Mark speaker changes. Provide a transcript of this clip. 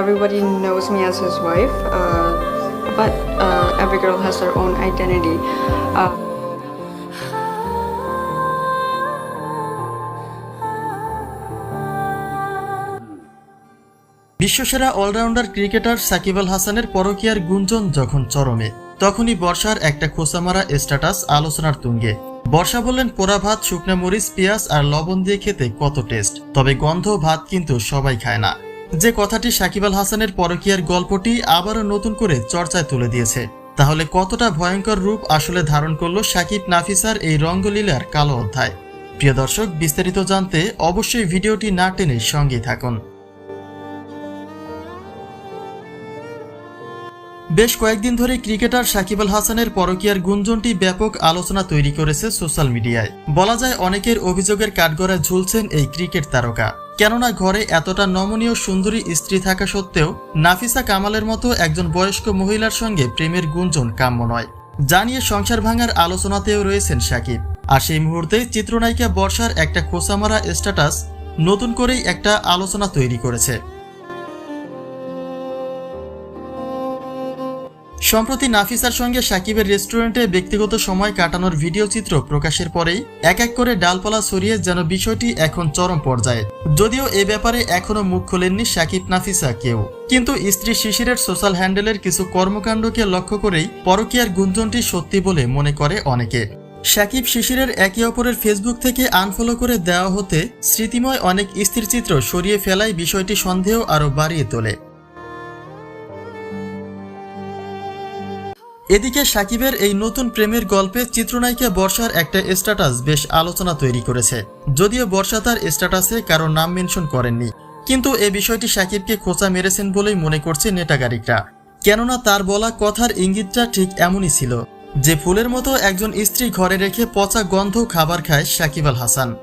Speaker 1: Everybody knows me as his wife, uh, but uh, every girl has their own identity. Uh,
Speaker 2: বিশ্বসেরা all rounder cricketer Shakib Al হাসানের পরকীয়ার গুঞ্জন যখন চরমে তখনই বর্ষার একটা খোসামারা স্ট্যাটাস আলোচনার তুঙ্গে। বর্ষা বললেন পোড়া ভাত শুকনো মরিচ পেঁয়াজ আর লবণ দিয়ে খেতে কত টেস্ট। তবে গন্ধ ভাত কিন্তু সবাই খায় না। যে কথাটি সাকিব আল হাসানের পরকীয়ার গল্পটি আবারও নতুন করে চর্চায় তুলে দিয়েছে। তাহলে কতটা ভয়ঙ্কর রূপ আসলে ধারণ করল সাকিব নাফিসার এই রঙ্গলীলার কালো অধ্যায়? প্রিয় দর্শক, বিস্তারিত জানতে অবশ্যই ভিডিওটি না টেনে সঙ্গেই থাকুন। বেশ কয়েকদিন ধরে ক্রিকেটার সাকিব আল হাসানের পরকীয়ার গুঞ্জনটি ব্যাপক আলোচনা তৈরি করেছে সোশ্যাল মিডিয়ায়। বলা যায়, অনেকের অভিযোগের কাঠগড়ায় ঝুলছেন এই ক্রিকেট তারকা। কেননা ঘরে এতটা নমনীয় সুন্দরী স্ত্রী থাকা সত্ত্বেও নাফিসা কামালের মতো একজন বয়স্ক মহিলার সঙ্গে প্রেমের গুঞ্জন কাম্য নয়। জানিয়ে সংসার ভাঙার আলোচনাতেও রয়েছেন সাকিব। আর সেই মুহূর্তে চিত্রনায়িকা বর্ষার একটা খোসামারা স্ট্যাটাস নতুন করেই একটা আলোচনা তৈরি করেছে। সম্প্রতি নাফিসার সঙ্গে সাকিবের রেস্টুরেন্টে ব্যক্তিগত সময় কাটানোর ভিডিও চিত্র প্রকাশের পরেই এক এক করে ডালপালা সরিয়ে যেন বিষয়টি এখন চরম পর্যায়ে। যদিও এ ব্যাপারে এখনও মুখ খোলেননি সাকিব নাফিসা কেউ। কিন্তু স্ত্রী শিশিরের সোশ্যাল হ্যান্ডেলের কিছু কর্মকাণ্ডকে লক্ষ্য করেই পরকীয়ার গুঞ্জনটি সত্যি বলে মনে করে অনেকে। সাকিব শিশিরের একে অপরের ফেসবুক থেকে আনফলো করে দেওয়া হতে স্মৃতিময় অনেক স্থিরচিত্র সরিয়ে ফেলায় বিষয়টি সন্দেহ আরও বাড়িয়ে তোলে। এদিকে সাকিবের এই নতুন প্রেমের গল্পে চিত্রনায়িকা বর্ষার একটা স্ট্যাটাস বেশ আলোচনা তৈরি করেছে। যদিও বর্ষা তার স্ট্যাটাসে কারও নাম মেনশন করেননি। কিন্তু এ বিষয়টি সাকিবকে খোঁচা মেরেছেন বলেই মনে করছে নেটাগারিকরা। কেননা তার বলা কথার ইঙ্গিতটা ঠিক এমনই ছিল। যে ফুলের মতো একজন স্ত্রী ঘরে রেখে পচা গন্ধ খাবার খায় সাকিব আল হাসান।